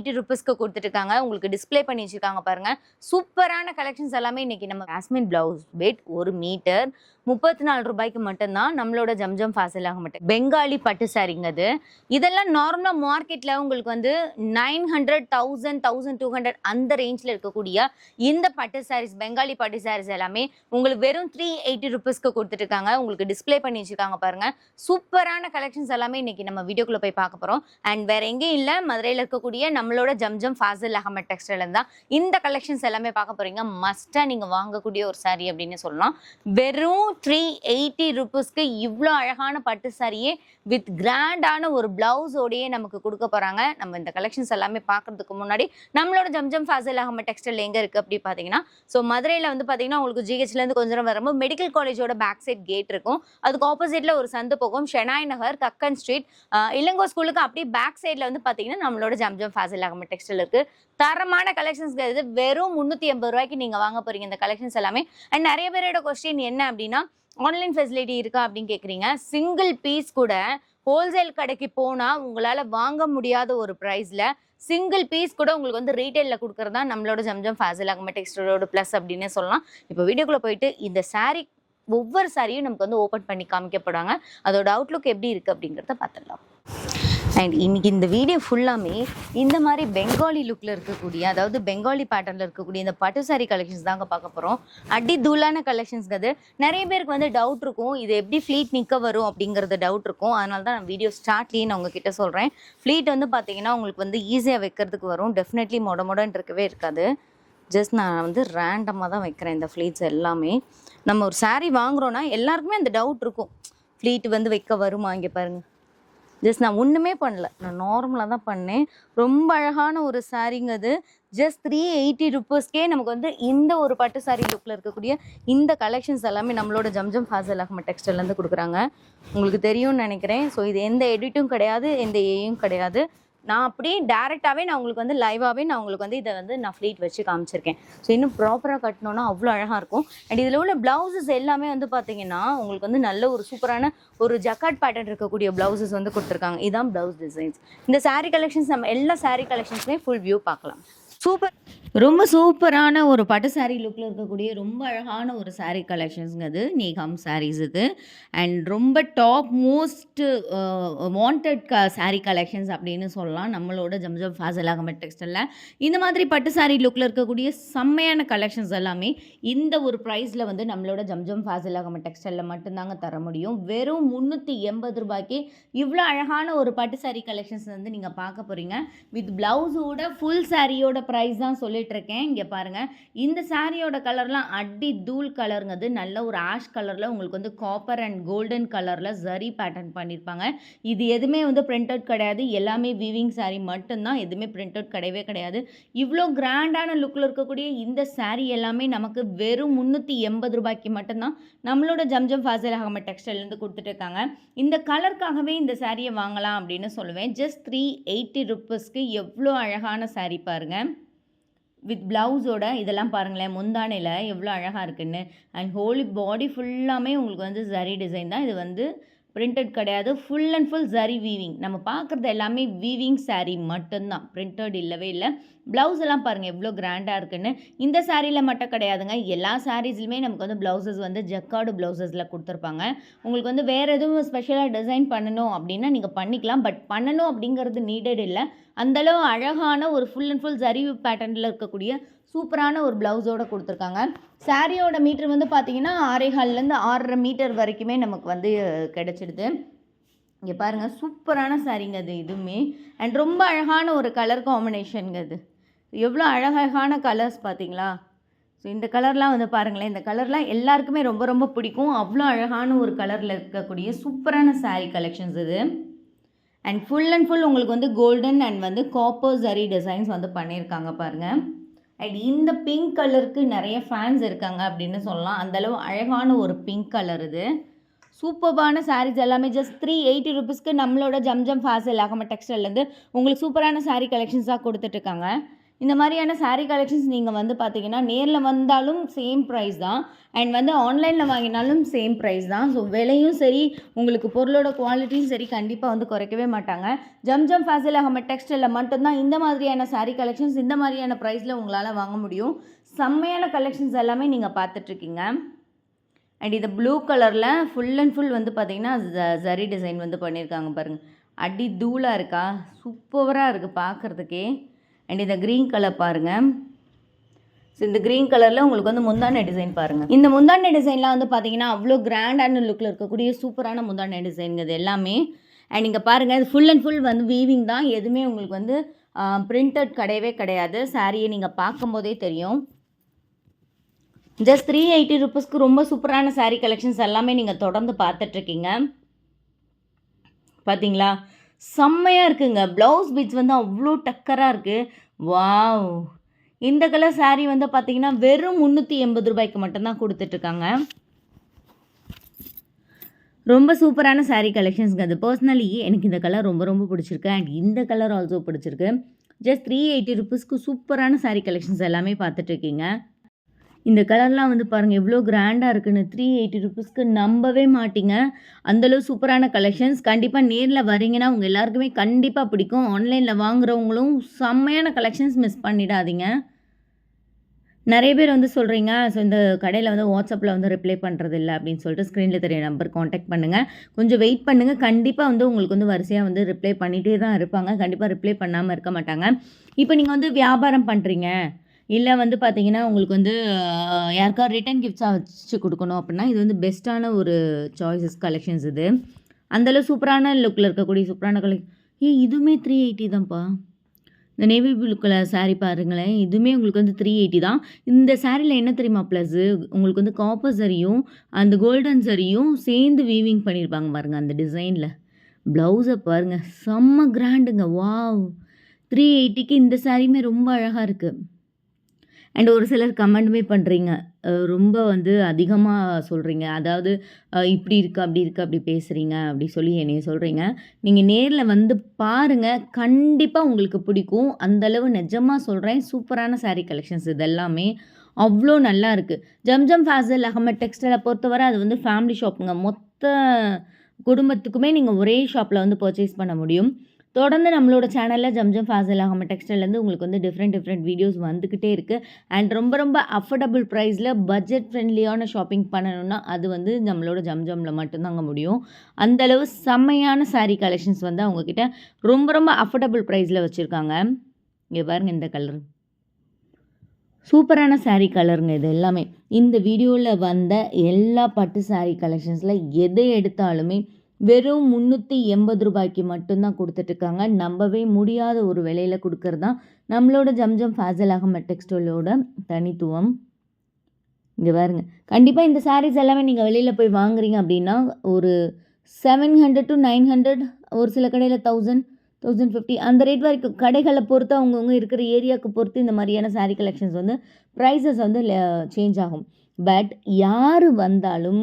Eighty ருபீஸ்க்கு கொடுத்துருக்காங்க உங்களுக்கு டிஸ்பிளே பண்ணி வச்சிருக்காங்க பாருங்க. சூப்பரான கலெக்ஷன்ஸ் எல்லாமே இன்னைக்கு நம்ம காஷ்மீர் பிளவுஸ் பெட் ஒரு மீட்டர் முப்பத்தி நாலு ரூபாய்க்கு மட்டும்தான் நம்மளோட ஜம்ஜம் ஃபாசிலாக ஆக மாட்டேன் பெங்காலி பட்டு சாரிங்க அது இதெல்லாம் நார்மலாக மார்க்கெட்டில் உங்களுக்கு வந்து nine hundred thousand thousand two hundred அந்த ரேஞ்சில் இருக்கக்கூடிய இந்த பட்டு சாரீஸ் பெங்காலி பட்டு சாரீஸ் எல்லாமே உங்களுக்கு வெறும் த்ரீ எயிட்டி ருபீஸ்க்கு கொடுத்துட்ருக்காங்க உங்களுக்கு டிஸ்ப்ளே பண்ணி வச்சிருக்காங்க பாருங்கள் சூப்பரான கலெக்ஷன்ஸ் எல்லாமே இன்றைக்கி நம்ம வீடியோக்குள்ளே போய் பார்க்க போகிறோம் அண்ட் வேறு எங்கேயும் இல்லை மதுரையில் இருக்கக்கூடிய நம்மளோட ஜம்ஜம் ஃபாசில் அகமட் டெக்ஸ்டைல் தான் இந்த கலெக்ஷன்ஸ் எல்லாமே பார்க்க போகிறீங்க மஸ்ட்டாக நீங்கள் வாங்கக்கூடிய ஒரு சாரீ அப்படின்னு சொல்லலாம். வெறும் த்ரீ எயிட்டி ருபீஸ்க்கு இவ்வளோ அழகான பட்டு சாரியே வித் கிராண்டான ஒரு பிளவுஸோடையே நமக்கு கொடுக்க போகிறாங்க நம்ம இந்த கலெக்ஷன்ஸ் எல்லாமே பார்க்கறதுக்கு முன்னாடி நம்மளோட ஜம்ஜம் ஃபாசில் அகமட் டெக்ஸ்டைல் எங்கே இருக்குது அப்படி பார்த்தீங்கன்னா ஸோ மதுரையில் வந்து பார்த்தீங்கன்னா உங்களுக்கு ஜிஹெச்லேருந்து கொஞ்சம் நேரம் வரும்போது மெடிக்கல் காலேஜோட பேக் சைட் கேட் இருக்கும். அதுக்கு ஆப்போசிட்டில் ஒரு சந்து போகும். ஷெனாய் நகர் கக்கன் ஸ்ட்ரீட் இளங்கோ ஸ்கூலுக்கு அப்படியே பேக் சைடில் வந்து பார்த்தீங்கன்னா நம்மளோட ஜம்ஜம் ஃபாசில் அகமட் டெக்ஸ்டைல் இருக்குது தரமான கலெக்ஷன்ஸ் இது வெறும் முந்நூற்றி எண்பது ரூபாய்க்கு நீங்கள் வாங்க போகிறீங்க இந்த கலெக்ஷன்ஸ் எல்லாமே. அண்ட் நிறைய பேரோட கொஸ்டின் என்ன அப்படின்னா ஆன்லைன் ஃபெசிலிட்டி இருக்கா அப்படின்னு கேட்குறீங்க சிங்கிள் பீஸ் கூட ஹோல்சேல் கடைக்கு போனால் உங்களால் வாங்க முடியாத ஒரு ப்ரைஸில் சிங்கிள் பீஸ் கூட உங்களுக்கு வந்து ரீட்டைலில் கொடுக்குறது தான் நம்மளோட ஜம்ஜம் ஃபேசல் அகமட் டெக்ஸ்டரோட ப்ளஸ் அப்படின்னே சொல்லலாம். இப்போ வீடியோக்குள்ளே போயிட்டு இந்த சாரீ ஒவ்வொரு சாரியும் நமக்கு வந்து ஓப்பன் பண்ணி காமிக்கப்படுவாங்க அதோட அவுட்லுக் எப்படி இருக்குது அப்படிங்கிறத பார்த்துடலாம். அண்ட் இன்னைக்கு இந்த வீடியோ ஃபுல்லாமே இந்த மாதிரி பெங்காலி லுக்கில் இருக்கக்கூடிய அதாவது பெங்காலி பேட்டர்னில் இருக்கக்கூடிய இந்த பட்டு சாரி கலெக்ஷன்ஸ் தாங்க பார்க்க போகிறோம் அடி தூளான கலெக்ஷன்ஸ்க்கு நிறைய பேருக்கு வந்து டவுட் இருக்கும். இது எப்படி ஃப்ளீட் நிற்க வரும் அப்படிங்கிறது டவுட் இருக்கும். அதனால தான் நான் வீடியோ ஸ்டார்ட்லேயே நான் உங்ககிட்ட சொல்கிறேன் ஃப்ளீட் வந்து பார்த்தீங்கன்னா உங்களுக்கு வந்து ஈஸியாக வைக்கிறதுக்கு வரும். டெஃபினெட்லி மொட மொடன் இருக்கவே இருக்காது. ஜஸ்ட் நான் வந்து ரேண்டமாக தான் வைக்கிறேன் இந்த ஃப்ளீட்ஸ் எல்லாமே. நம்ம ஒரு சாரீ வாங்குறோன்னா எல்லாருக்குமே அந்த டவுட் இருக்கும். ஃப்ளீட் வந்து வைக்க வருமா இங்கே பாருங்கள் ஜஸ்ட் நான் ஒன்றுமே பண்ணல. நான் நார்மலாக தான் பண்ணேன். ரொம்ப அழகான ஒரு சாரீங்க அது. ஜஸ்ட் த்ரீ எயிட்டி ருப்பீஸ்க்கே நமக்கு வந்து இந்த ஒரு பட்டு சாரீ லுக்கில் இருக்கக்கூடிய இந்த கலெக்ஷன்ஸ் எல்லாமே நம்மளோட ஜம்ஜம் ஃபாசல் அஹ்மத் டெக்ஸ்டைல்லேருந்து கொடுக்குறாங்க. உங்களுக்கு தெரியும்னு நினைக்கிறேன். ஸோ இது எந்த எடிட்டும் கிடையாது எந்த ஏயும் கிடையாது. நான் அப்படியே டேரெக்டாகவே நான் உங்களுக்கு வந்து லைவாகவே நான் உங்களுக்கு வந்து இதை வந்து நான் ஃப்ளீட் வச்சு காமிச்சிருக்கேன். ஸோ இன்னும் ப்ராப்பராக கட்டினோன்னா அவ்வளோ அழகாக இருக்கும். அண்ட் இதில் உள்ள ப்ளவுசஸ் எல்லாமே வந்து பார்த்தீங்கன்னா உங்களுக்கு வந்து நல்ல ஒரு சூப்பரான ஒரு ஜக்காட் பேட்டர்ன் இருக்கக்கூடிய ப்ளவுசஸ் வந்து கொடுத்துருக்காங்க. இதுதான் ப்ளவுஸ் டிசைன்ஸ் இந்த சாரீ கலெக்ஷன்ஸ் நம்ம எல்லா சாரீ கலெக்ஷன்ஸ்லேயும் ஃபுல் வியூ பார்க்கலாம். சூப்பர் ரொம்ப சூப்பரான ஒரு பட்டு சாரீ லுக்கில் இருக்கக்கூடிய ரொம்ப அழகான ஒரு சாரீ கலெக்ஷன்ஸுங்க அது நீகாம் இது. அண்ட் ரொம்ப டாப் மோஸ்ட் வாண்டட் க சாரீ கலெக்ஷன்ஸ் அப்படின்னு சொல்லலாம். நம்மளோட ஜம்ஜம் ஃபாசல் அகமட் டெக்ஸ்டைலில் இந்த மாதிரி பட்டு சாரீ லுக்கில் இருக்கக்கூடிய செம்மையான கலெக்ஷன்ஸ் எல்லாமே இந்த ஒரு ப்ரைஸில் வந்து நம்மளோட ஜம்ஜம் ஃபாசல் அகமட் டெக்ஸ்டைலில் மட்டும்தாங்க தர முடியும். வெறும் முந்நூற்றி எண்பது ரூபாய்க்கு இவ்வளோ அழகான ஒரு பட்டு சாரீ கலெக்ஷன்ஸ் வந்து நீங்கள் பார்க்க போகிறீங்க வித் ப்ளவுஸோட ஃபுல் சாரியோட ப்ரைஸ் தான் சொல்லி இருக்கேன் இங்கே பாருங்கள் இந்த சாரியோட கலர்லாம் அடி தூள் கலருங்கிறது நல்ல ஒரு ஆஷ் கலரில் உங்களுக்கு வந்து காப்பர் அண்ட் கோல்டன் கலரில் ஜரி பேட்டர்ன் பண்ணியிருப்பாங்க இது எதுவுமே வந்து பிரிண்ட் அவுட் கிடையாது. எல்லாமே வீவிங் saree மட்டும்தான். எதுவுமே பிரிண்ட் அவுட் கிடையவே கிடையாது. இவ்வளோ கிராண்டான லுக்கில் இருக்கக்கூடிய இந்த saree எல்லாமே நமக்கு வெறும் முந்நூற்றி எண்பது ரூபாய்க்கு மட்டும்தான் நம்மளோட ஜம்ஜம் ஃபாசல் அகமட் டெக்ஸ்டைல்லேருந்து கொடுத்துட்ருக்காங்க. இந்த கலருக்காகவே இந்த சாரியை வாங்கலாம் அப்படின்னு சொல்லுவேன். ஜஸ்ட் த்ரீ எயிட்டி ருப்பீஸ்க்கு எவ்வளோ அழகான saree பாருங்கள் வித் ப்ளவுஸோட இதெல்லாம் பாருங்களேன் முந்தானையில் எவ்வளோ அழகாக இருக்குன்னு. அண்ட் ஹோலி பாடி ஃபுல்லாமே உங்களுக்கு வந்து சரி டிசைன் தான். இது வந்து பிரிண்டட் கிடையாது. Full and full zari weaving நம்ம பார்க்குறது எல்லாமே வீவிங் சாரீ மட்டும்தான். பிரிண்டட் இல்லவே இல்லை. ப்ளவுஸ் எல்லாம் பாருங்கள் எவ்வளோ கிராண்டாக இருக்குன்னு. இந்த சாரியில் மட்டும் கிடையாதுங்க. எல்லா சாரீஸ்லையுமே நமக்கு வந்து ப்ளவுசஸ் வந்து ஜக்கார்டு ப்ளவுசஸில் கொடுத்துருப்பாங்க. உங்களுக்கு வந்து வேறு எதுவும் ஸ்பெஷலாக டிசைன் பண்ணணும் அப்படின்னா நீங்கள் பண்ணிக்கலாம். பட் பண்ணணும் அப்படிங்கிறது நீடட் இல்லை. அந்தளவு அழகான ஒரு ஃபுல் அண்ட் ஃபுல் ஜரி பேட்டர்னில் இருக்கக்கூடிய சூப்பரான ஒரு ப்ளவுஸோடு கொடுத்துருக்காங்க. சாரியோட மீட்டர் வந்து பார்த்தீங்கன்னா ஆறேகால்லேருந்து ஆறரை மீட்டர் வரைக்குமே நமக்கு வந்து கிடச்சிடுது. இங்கே பாருங்கள் சூப்பரான சாரிங்க அது இதுவுமே அண்ட் ரொம்ப அழகான ஒரு கலர் காம்பினேஷனுங்க அது. எவ்வளோ அழகழகான கலர்ஸ் பார்த்தீங்களா ஸோ இந்த கலர்லாம் வந்து பாருங்களேன் இந்த கலர்லாம் எல்லாருக்குமே ரொம்ப ரொம்ப பிடிக்கும். அவ்வளோ அழகான ஒரு கலரில் இருக்கக்கூடிய சூப்பரான saree கலெக்ஷன்ஸ் இது. அண்ட் ஃபுல் அண்ட் ஃபுல் உங்களுக்கு வந்து கோல்டன் அண்ட் வந்து காப்பர் ஜரி டிசைன்ஸ் வந்து பண்ணியிருக்காங்க பாருங்கள் அண்ட் இந்த பிங்க் கலருக்கு நிறைய ஃபேன்ஸ் இருக்காங்க அப்படின்னு சொல்லலாம். அந்தளவு அழகான ஒரு பிங்க் கலர் இது. சூப்பர்பான சாரீஸ் எல்லாமே ஜஸ்ட் த்ரீ எயிட்டி ருபீஸ்க்கு நம்மளோட ஜம்ஜம் ஃபேசல் அகம டெக்ஸ்டைல்லேருந்து உங்களுக்கு சூப்பரான சாரீ கலெக்ஷன்ஸாக கொடுத்துட்ருக்காங்க இந்த மாதிரியான சாரீ கலெக்ஷன்ஸ் நீங்கள் வந்து பார்த்தீங்கன்னா நேரில் வந்தாலும் சேம் ப்ரைஸ் தான். அண்ட் வந்து ஆன்லைனில் வாங்கினாலும் சேம் ப்ரைஸ் தான். ஸோ விலையும் சரி உங்களுக்கு பொருளோட குவாலிட்டியும் சரி கண்டிப்பாக வந்து குறைக்கவே மாட்டாங்க. ஜம் ஜம் ஃபேசில் அகம டெக்ஸ்டைலில் மட்டும்தான் இந்த மாதிரியான சாரீ கலெக்ஷன்ஸ் இந்த மாதிரியான ப்ரைஸில் உங்களால் வாங்க முடியும். செம்மையான கலெக்ஷன்ஸ் எல்லாமே நீங்கள் பார்த்துட்ருக்கீங்க அண்ட் இது ப்ளூ கலரில் ஃபுல் அண்ட் ஃபுல் வந்து பார்த்தீங்கன்னா ஜரி டிசைன் வந்து பண்ணியிருக்காங்க பாருங்கள் அடி தூளாக இருக்கா? சூப்பராக இருக்குது பார்க்குறதுக்கே அண்ட் இந்த க்ரீன் கலர் பாருங்கள் ஸோ இந்த க்ரீன் கலரில் உங்களுக்கு வந்து முந்தானை டிசைன் பாருங்கள் இந்த முந்தானை டிசைன்லாம் வந்து பார்த்தீங்கன்னா அவ்வளோ கிராண்டான லுக்கில் இருக்கக்கூடிய சூப்பரான முந்தானை டிசைன் இது எல்லாமே. அண்ட் இங்கே பாருங்கள் இது ஃபுல் அண்ட் ஃபுல் வந்து வீவிங் தான். எதுவுமே உங்களுக்கு வந்து பிரிண்டட் கிடையவே கிடையாது. சாரியை நீங்கள் பார்க்கும்போதே தெரியும். ஜஸ்ட் த்ரீ எயிட்டி ருபீஸ்க்கு ரொம்ப சூப்பரான சாரீ கலெக்ஷன்ஸ் எல்லாமே நீங்கள் தொடர்ந்து பார்த்துட்ருக்கீங்க பார்த்தீங்களா செம்மையாக இருக்குங்க. ப்ளவுஸ் பீட்ஸ் வந்து அவ்வளோ டக்கராக இருக்குது வாவ். இந்த கலர் சாரீ வந்து பார்த்தீங்கன்னா வெறும் முந்நூற்றி எண்பது ரூபாய்க்கு மட்டும்தான் கொடுத்துட்ருக்காங்க. ரொம்ப சூப்பரான சாரீ கலெக்ஷன்ஸுங்க அது. பர்சனலி எனக்கு இந்த கலர் ரொம்ப ரொம்ப பிடிச்சிருக்கு. அண்ட் இந்த கலர் ஆல்சோ பிடிச்சிருக்கு. ஜஸ்ட் த்ரீ எயிட்டி ருபீஸ்க்கு சூப்பரான சாரீ கலெக்ஷன்ஸ் எல்லாமே பார்த்துட்ருக்கீங்க இந்த கலர்லாம் வந்து பாருங்கள் எவ்வளோ கிராண்டாக இருக்குன்னு. த்ரீ எயிட்டி ருபீஸ்க்கு நம்பவே மாட்டிங்க. அந்தளவு சூப்பரான கலெக்ஷன்ஸ் கண்டிப்பாக நேரில் வரீங்கன்னா உங்கள் எல்லாருக்குமே கண்டிப்பாக பிடிக்கும். ஆன்லைனில் வாங்குறவங்களும் செம்மையான கலெக்ஷன்ஸ் மிஸ் பண்ணிடாதீங்க. நிறைய பேர் வந்து சொல்கிறீங்க ஸோ இந்த கடையில் வந்து வாட்ஸ்அப்பில் வந்து ரிப்ளை பண்ணுறது இல்லை அப்படின்னு சொல்லிட்டு ஸ்க்ரீனில் தெரிய நம்பர் காண்டாக்ட் பண்ணுங்கள் கொஞ்சம் வெயிட் பண்ணுங்கள் கண்டிப்பாக வந்து உங்களுக்கு வந்து வரிசையாக வந்து ரிப்ளை பண்ணிகிட்டே தான் இருப்பாங்க. கண்டிப்பாக ரிப்ளை பண்ணாமல் இருக்க மாட்டாங்க. இப்போ நீங்கள் வந்து வியாபாரம் பண்ணுறீங்க இல்லை வந்து பார்த்தீங்கன்னா உங்களுக்கு வந்து யாருக்கா ரிட்டன் கிஃப்ட்ஸாக வச்சு கொடுக்கணும் அப்படின்னா இது வந்து பெஸ்ட்டான ஒரு சாய்ஸஸ் கலெக்ஷன்ஸ் இது. அந்தளவு சூப்பரான லுக்கில் இருக்கக்கூடிய சூப்பரான கலெக் ஏ இதுவுமே த்ரீ எயிட்டி தான்ப்பா. இந்த நேவி ப்ளூ கலர் பாருங்களேன். இதுவுமே உங்களுக்கு வந்து த்ரீ எயிட்டி தான். இந்த சாரியில் என்ன தெரியுமா ப்ளஸ்ஸு உங்களுக்கு வந்து காப்பர் சரியும் அந்த கோல்டன் சரியும் சேர்ந்து வீவிங் பண்ணியிருப்பாங்க பாருங்கள் அந்த டிசைனில் ப்ளவுஸை பாருங்கள் செம்ம கிராண்டுங்க வாவ் த்ரீ எயிட்டிக்கு இந்த சாரியுமே ரொம்ப அழகாக இருக்குது அண்ட் ஒரு சிலர் கமெண்ட்டுமே பண்ணுறீங்க ரொம்ப வந்து அதிகமாக சொல்கிறீங்க அதாவது இப்படி இருக்குது அப்படி இருக்குது அப்படி பேசுகிறீங்க அப்படி சொல்லி என்னைய சொல்கிறீங்க நீங்கள் நேரில் வந்து பாருங்கள் கண்டிப்பாக உங்களுக்கு பிடிக்கும். அந்தளவு நிஜமாக சொல்கிறேன் சூப்பரான சாரீ கலெக்ஷன்ஸ் இது எல்லாமே அவ்வளோ நல்லா இருக்குது ஜம்ஜம் ஃபாசல் அகமட் டெக்ஸ்டைலை பொறுத்தவரை அது வந்து ஃபேமிலி ஷாப்புங்க மொத்த குடும்பத்துக்குமே நீங்கள் ஒரே ஷாப்பில் வந்து பர்ச்சேஸ் பண்ண முடியும். தொடர்ந்து நம்மளோட சேனலில் ஜம்ஜம் ஃபாசல் அகமட் டெக்ஸ்டைலேருந்து உங்களுக்கு வந்து டிஃப்ரெண்ட் டிஃப்ரெண்ட் வீடியோஸ் வந்துக்கிட்டே இருக்குது அண்ட் ரொம்ப ரொம்ப அஃபோர்டபுள் ப்ரைஸில் பட்ஜெட் ஃப்ரெண்ட்லியான ஷாப்பிங் பண்ணணும்னா அது வந்து நம்மளோட ஜம்ஜம்ல மட்டும்தாங்க முடியும். அந்தளவு செம்மையான சாரீ கலெக்ஷன்ஸ் வந்து அவங்கக்கிட்ட ரொம்ப ரொம்ப அஃபோர்டபுள் ப்ரைஸில் வச்சுருக்காங்க. இங்கே பாருங்கள் இந்த கலர் சூப்பரான சாரீ கலருங்க இது எல்லாமே. இந்த வீடியோவில் வந்த எல்லா பட்டு சாரீ கலெக்ஷன்ஸில் எதை எடுத்தாலுமே வெறும் முந்நூற்றி எண்பது ரூபாய்க்கு மட்டும்தான் கொடுத்துட்ருக்காங்க. நம்பவே முடியாத ஒரு விலையில் கொடுக்கறது தான் நம்மளோட ஜம்ஜம் ஃபேசல் அகமட் டெக்ஸ்டைலோட தனித்துவம். இங்கே பாருங்க. கண்டிப்பாக இந்த சாரீஸ் எல்லாமே நீங்கள் வெளியில் போய் வாங்குறீங்க அப்படின்னா ஒரு seven hundred to nine hundred ஒரு சில கடையில் தௌசண்ட் தௌசண்ட் ஃபிஃப்டி அந்த ரேட் வரைக்கும் கடைகளை பொறுத்து அவங்கவுங்க இருக்கிற ஏரியாவுக்கு பொறுத்து இந்த மாதிரியான சாரீ கலெக்ஷன்ஸ் வந்து ப்ரைஸஸ் வந்து சேஞ்ச் ஆகும். பட் யார் வந்தாலும்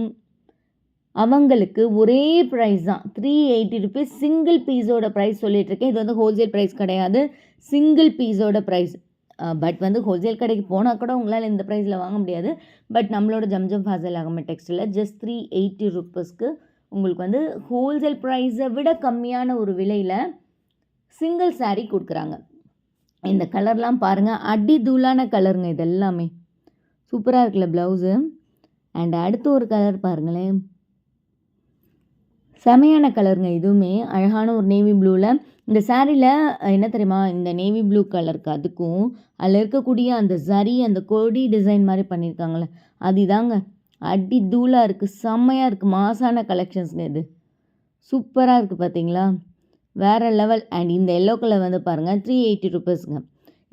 அவங்களுக்கு ஒரே ப்ரைஸ் தான். த்ரீ எயிட்டி ருபீஸ் சிங்கிள் பீஸோட ப்ரைஸ் சொல்லிகிட்ருக்கேன் இது வந்து ஹோல்சேல் ப்ரைஸ் கிடையாது. சிங்கிள் பீஸோட ப்ரைஸ் பட் வந்து ஹோல்சேல் கடைக்கு போனால் கூட உங்களால் இந்த ப்ரைஸில் வாங்க முடியாது. பட் நம்மளோட ஜம்ஜம் ஃபாசல் ஆகாம டெக்ஸ்டைலில் ஜஸ்ட் த்ரீ எயிட்டி ருபீஸ்க்கு உங்களுக்கு வந்து ஹோல்சேல் ப்ரைஸை விட கம்மியான ஒரு விலையில் சிங்கிள் சாரீ கொடுக்குறாங்க. இந்த கலர்லாம் பாருங்கள் அடி தூளான கலருங்க இது எல்லாமே. சூப்பராக இருக்குல்ல ப்ளவுஸு அண்ட் அடுத்து ஒரு கலர் பாருங்களேன். செமையான கலருங்க இதுவுமே. அழகான ஒரு நேவி ப்ளூவில் இந்த சாரியில் என்ன தெரியுமா இந்த நேவி ப்ளூ கலருக்கு அதுக்கும் அதில் இருக்கக்கூடிய அந்த சரி அந்த கொடி டிசைன் மாதிரி பண்ணியிருக்காங்களே அது இதாங்க அடி தூளாக இருக்குது செம்மையாக இருக்குது மாசான கலெக்ஷன்ஸுங்க இது. சூப்பராக இருக்குது பார்த்தீங்களா வேறு லெவல் அண்ட் இந்த எல்லோ கலர் வந்து பாருங்கள் த்ரீ எயிட்டி ருபீஸுங்க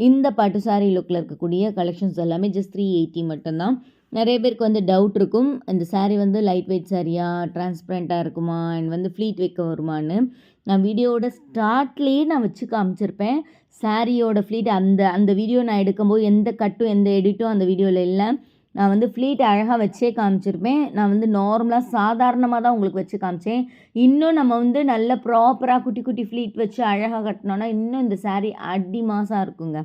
இந்த பட்டு சாரீ லுக்கில் இருக்கக்கூடிய கலெக்ஷன்ஸ் எல்லாமே ஜஸ்ட் த்ரீ எயிட்டி மட்டும்தான். நிறைய பேருக்கு வந்து டவுட் இருக்கும். இந்த சாரீ வந்து லைட் வெயிட் சாரியா டிரான்ஸ்பரண்ட்டாக இருக்குமா? அண்ட் வந்து ஃப்ளீட் வைக்க வருமான்னு. நான் வீடியோவோட ஸ்டார்ட்லேயே நான் வச்சு காமிச்சிருப்பேன். சாரியோட ஃப்ளீட் அந்த அந்த வீடியோ நான் எடுக்கும்போது எந்த கட்டும் எந்த எடிட்டும் அந்த வீடியோவில் இல்லை. நான் வந்து ஃப்ளீட் அழகாக வச்சே காமிச்சிருப்பேன். நான் வந்து நார்மலாக சாதாரணமாக தான் உங்களுக்கு வச்சு காமிச்சேன். இன்னும் நம்ம வந்து நல்ல ப்ராப்பராக குட்டி குட்டி ஃப்ளீட் வச்சு அழகாக கட்டினோன்னா இன்னும் இந்த சாரீ அடி மாதம் இருக்குங்க.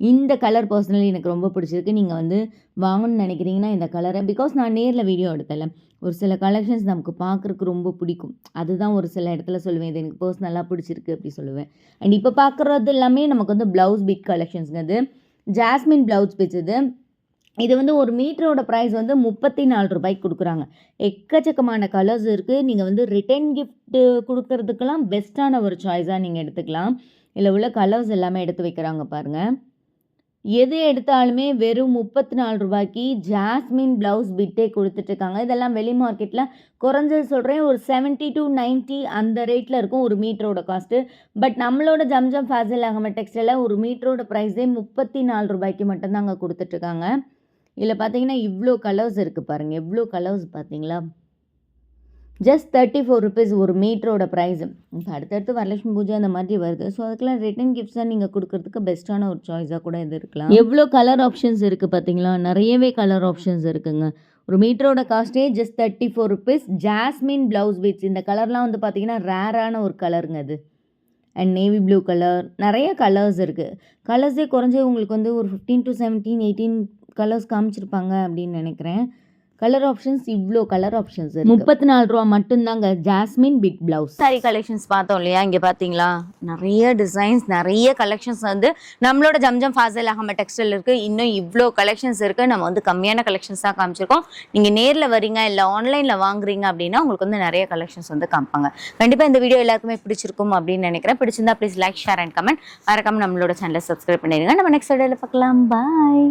இந்த கலர் பர்சனலி எனக்கு ரொம்ப பிடிச்சிருக்கு. நீங்கள் வந்து வாங்கணும்னு நினைக்கிறீங்கன்னா இந்த கலரை பிகாஸ் நான் நேரில் வீடியோ எடுத்தல ஒரு சில கலெக்ஷன்ஸ் நமக்கு பார்க்குறக்கு ரொம்ப பிடிக்கும். அதுதான் ஒரு சில இடத்துல சொல்லுவேன் இது எனக்கு பர்சனலாக பிடிச்சிருக்கு அப்படி சொல்லுவேன். அண்ட் இப்போ பார்க்குறது எல்லாமே நமக்கு வந்து ப்ளவுஸ் பிட் கலெக்ஷன்ஸ்ங்கிறது ஜாஸ்மின் ப்ளவுஸ் பிட்ஸ் இது. இது வந்து ஒரு மீட்டரோட ப்ரைஸ் வந்து முப்பத்தி நாலு ரூபாய்க்கு கொடுக்குறாங்க. எக்கச்சக்கமான கலர்ஸ் இருக்குது நீங்கள் வந்து ரிட்டன் கிஃப்ட்டு கொடுக்கறதுக்கெல்லாம் பெஸ்ட்டான ஒரு சாய்ஸாக நீங்கள் எடுத்துக்கலாம். இதில் உள்ள கலர்ஸ் எல்லாமே எடுத்து வைக்கிறாங்க பாருங்கள் எது எடுத்தாலுமே வெறும் முப்பத்தி நாலு ரூபாய்க்கு ஜாஸ்மின் ப்ளவுஸ் பிட்டே கொடுத்துட்ருக்காங்க. இதெல்லாம் வெளி மார்க்கெட்டில் குறைஞ்சது சொல்கிறேன் ஒரு 70 டு 90 அந்த ரேட்டில் இருக்கும் ஒரு மீட்டரோட காஸ்ட்டு பட் நம்மளோட ஜம்ஜம் ஃபேசில் அகம டெக்ஸ்டைலில் ஒரு மீட்டரோட ப்ரைஸே முப்பத்தி நாலு ரூபாய்க்கு மட்டும்தான் அங்கே கொடுத்துட்ருக்காங்க. இதில் பார்த்தீங்கன்னா இவ்வளோ கலர்ஸ் இருக்குது பாருங்கள் எவ்வளோ கலர்ஸ் பார்த்தீங்களா ஜஸ்ட் தேர்ட்டி ஃபோர் ருபீஸ் ஒரு மீட்டரோட ப்ரைஸ் இப்போ அடுத்தடுத்து வரலட்சுமி பூஜை அந்த மாதிரி வருது. ஸோ அதுக்கெல்லாம் ரிட்டன் கிஃப்ட்ஸாக நீங்கள் கொடுக்கறதுக்கு பெஸ்ட்டான ஒரு சாய்ஸாக கூட இது இருக்கலாம். எவ்வளோ கலர் ஆப்ஷன்ஸ் இருக்குது பார்த்தீங்களா நிறையவே கலர் ஆப்ஷன்ஸ் இருக்குங்க. ஒரு மீட்டரோட காஸ்ட்டே just thirty four rupees jasmine blouse bits இந்த கலர்லாம் வந்து பார்த்தீங்கன்னா ரேரான ஒரு கலருங்க அது. அண்ட் நேவி ப்ளூ கலர் நிறைய கலர்ஸ் இருக்குது கலர்ஸே குறைஞ்சே உங்களுக்கு வந்து ஒரு fifteen to seventeen eighteen colours காமிச்சிருப்பாங்க அப்படின்னு நினைக்கிறேன். கலர் ஆப்ஷன்ஸ் இவ்வளோ கலர் ஆப்ஷன்ஸ் முப்பத்தி நாலு ரூபா மட்டும்தாங்க. Jasmine bit blouse saree collections பார்த்தோம் இல்லையா? இங்கே பார்த்தீங்களா? நிறைய டிசைன்ஸ் நிறைய கலெக்ஷன்ஸ் வந்து நம்மளோட ஜம்ஜம் ஃபாசல் அகம டெக்ஸ்டைல் இருக்குது இன்னும் இவ்வளோ கலெக்ஷன்ஸ் இருக்குது நம்ம வந்து கம்மியான கலெக்ஷன்ஸ் தான் காமிச்சிருக்கோம். நீங்கள் நேரில் வரீங்க இல்லை ஆன்லைனில் வாங்குறீங்க அப்படின்னா உங்களுக்கு வந்து நிறைய கலெக்ஷன்ஸ் வந்து காமிப்பாங்க. கண்டிப்பாக இந்த வீடியோ எல்லாருக்குமே பிடிச்சிருக்கும் அப்படின்னு நினைக்கிறேன். பிடிச்சிருந்தா please like share and comment மறக்காம நம்மளோட சேனலை சப்ஸ்கிரைப் பண்ணிடுங்க. நம்ம நெக்ஸ்ட் வீடியோவில் பார்க்கலாம். பாய்